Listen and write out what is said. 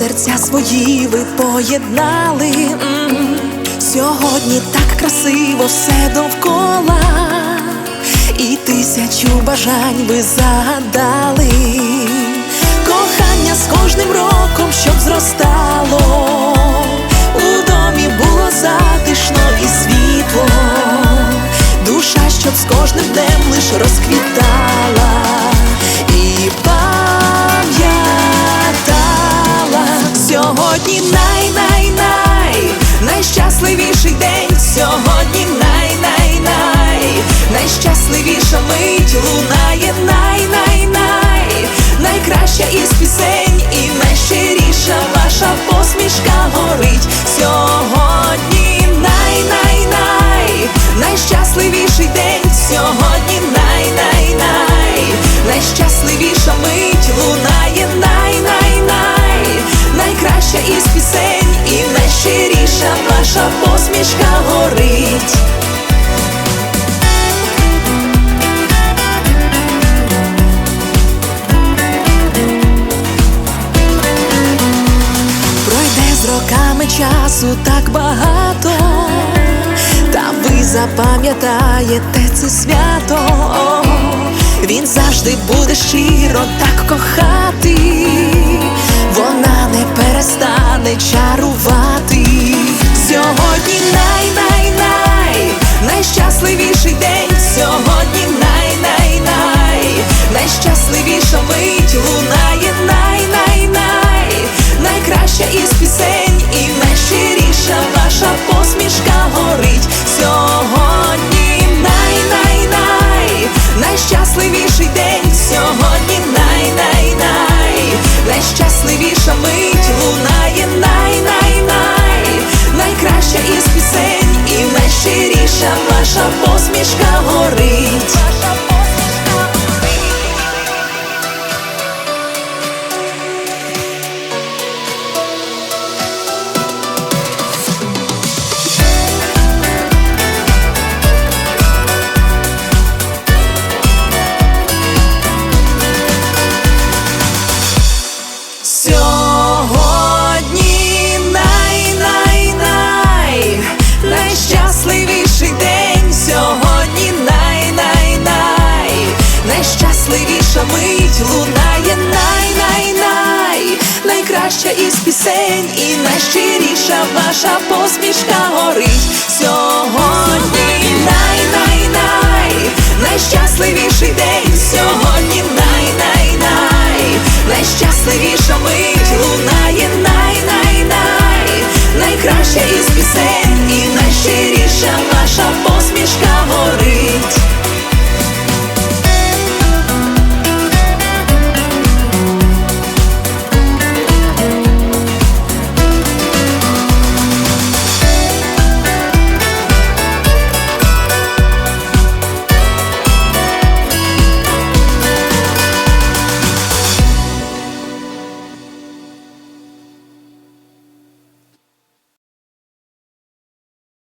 серця свої ви поєднали. Сьогодні так красиво все довкола, і тисячу бажань ви загадали. Кохання з кожним роком, щоб зростало. У домі було затишно і світло, душа, щоб з кожним днем лиш розквітала сьогодні най-най-най, найщасливіший день, сьогодні най-най-най, найщасливіша мить лунає ваша посмішка горить. Пройде з роками часу так багато, та ви запам'ятаєте це свято. Він завжди буде щиро так кохати, найщиріша ваша посмішка горить. Сьогодні най-най-най, найщасливіший день, сьогодні най-най-най, найщасливіша мить лунає най-най-най, найкраща із пісень і найщиріша ваша посмішка горить. Сьогодні най-най-най, найщасливіший день, сьогодні най-най-най, найщасливіша мить лунає най-най-най, найкраща із пісень і найщиріша наша посмішка горить.